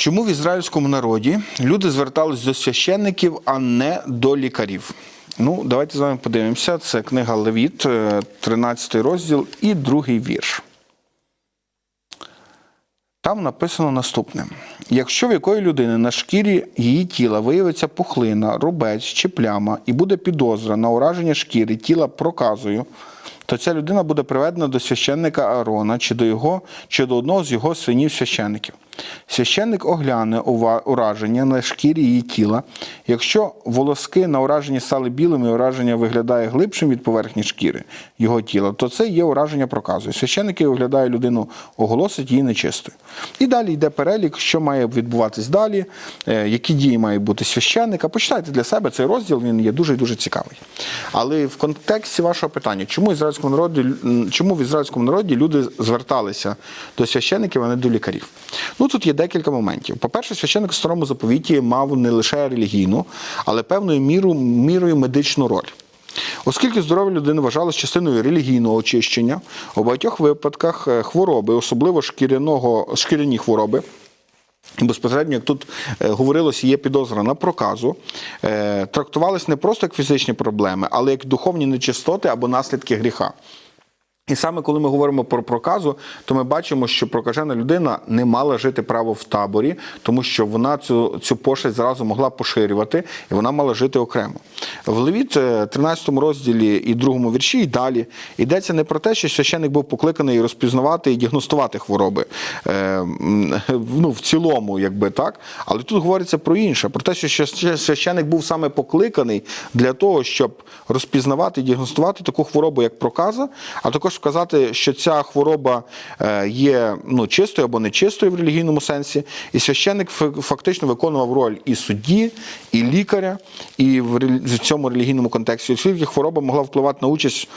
Чому в ізраїльському народі люди звертались до священників, а не до лікарів? Ну, давайте з вами подивимося. Це книга Левіт, е, 13 розділ і другий вірш. Там написано наступне: якщо в якої людини на шкірі її тіла виявиться пухлина, рубець чи пляма, і буде підозра на ураження шкіри тіла проказою, то ця людина буде приведена до священника Аарона чи до його, чи до одного з його свинів священників. Священник огляне ураження на шкірі її тіла. Якщо волоски на ураженні стали білими, і ураження виглядає глибшим від поверхні шкіри його тіла, то це є ураження проказу. Священник оглядає людину, оголосить її нечистою. І далі йде перелік, що має відбуватись далі, е, які дії має бути священника. Почитайте для себе цей розділ, він є дуже і дуже цікавий. Але в контексті вашого питання, чому, ізраїльському народі, чому в ізраїльському народі люди зверталися до священників, а не до лікарів? Ну тут є декілька моментів. По-перше, священник в старому заповіті мав не лише релігійну, але певною міру, мірою медичну роль. Оскільки здоров'я людини вважалось частиною релігійного очищення, у багатьох випадках е, хвороби, особливо шкіряного, шкіряні хвороби, і безпосередньо, як тут е, говорилось, є підозра на проказу, е, трактувались не просто як фізичні проблеми, але як духовні нечистоти або наслідки гріха. І саме коли ми говоримо про проказу, то ми бачимо, що прокажена людина не мала жити право в таборі, тому що вона цю, цю пошесть зразу могла поширювати, і вона мала жити окремо. В Левіт, е, 13 розділі і 2 вірші, і далі йдеться не про те, що священник був покликаний розпізнавати і діагностувати хвороби е, ну, в цілому, якби так. Але тут говориться про інше, про те, що ще- священник був саме покликаний для того, щоб розпізнавати і діагностувати таку хворобу, як проказа, а також вказати, що ця хвороба е, є ну, чистою або нечистою в релігійному сенсі. І священник фактично виконував роль і судді, і лікаря, і в цьому релігійному контексті, оскільки хвороба могла впливати на участь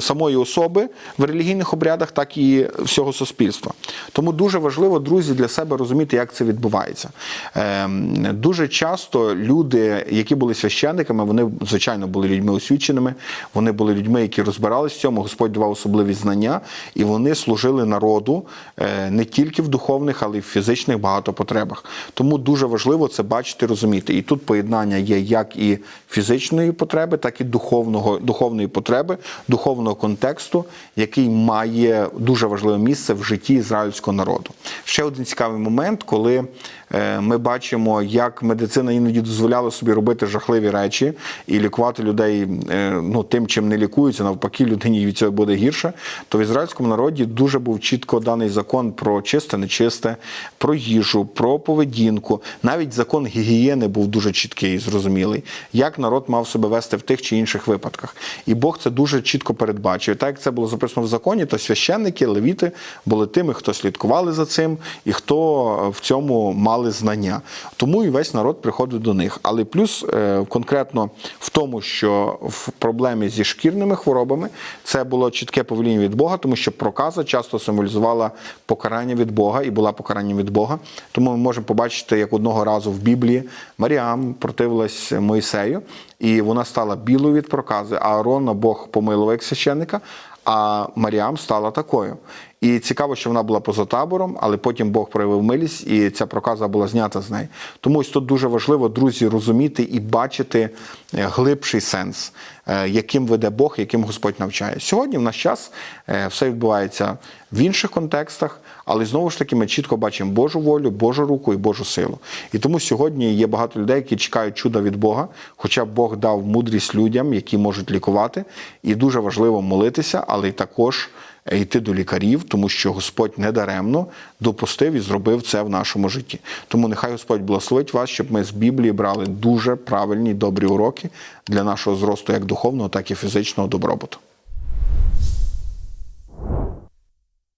самої особи в релігійних обрядах, так і всього суспільства. Тому дуже важливо, друзі, для себе розуміти, як це відбувається. Ем, Дуже часто люди, які були священниками, вони звичайно були людьми освіченими, вони були людьми, які розбирались в цьому. Господь давав особливі знання, і вони служили народу е, не тільки в духовних, але й в фізичних багато потребах. Тому дуже важливо це бачити, розуміти. І тут поєднання є як і фізичної потреби, так і духовного, духовної потреби, духовного контексту, який має дуже важливе місце в житті ізраїльського народу. Ще один цікавий момент, коли е, ми бачимо, як медицина іноді дозволяла собі робити жахливі речі і лікувати людей е, ну, тим, чим не лікуються, навпаки, людині від цього буде гірше. То в ізраїльському народі дуже був чітко даний закон про чисте, нечисте, про їжу, про поведінку. Навіть закон гігієни був дуже чіткий і зрозумілий, як народ мав себе вести в тих чи інших випадках. І Бог це дуже чітко передбачив. Так як це було записано в законі, то священники, левіти були тими, хто слідкували за цим і хто в цьому мали знання. Тому і весь народ приходив до них. Але плюс е, конкретно в тому, що в проблемі зі шкірними хворобами це було чітке повеління від Бога, тому що проказа часто символізувала покарання від Бога і була покаранням від Бога. Тому ми можемо побачити, як одного разу в Біблії Маріам противилась Моїсею, і вона стала білою від прокази, а Аарона Бог помилував як священника, а Маріам стала такою. І цікаво, що вона була поза табором, але потім Бог проявив милість, і ця проказа була знята з неї. Тому ось тут дуже важливо, друзі, розуміти і бачити е, глибший сенс, е, яким веде Бог, яким Господь навчає. Сьогодні в наш час е, все відбувається в інших контекстах, але знову ж таки ми чітко бачимо Божу волю, Божу руку і Божу силу. І тому сьогодні є багато людей, які чекають чуда від Бога, хоча Бог дав мудрість людям, які можуть лікувати. І дуже важливо молитися, але й також йти до лікарів, тому що Господь недаремно допустив і зробив це в нашому житті. Тому нехай Господь благословить вас, щоб ми з Біблії брали дуже правильні добрі уроки для нашого зросту як духовного, так і фізичного добробуту.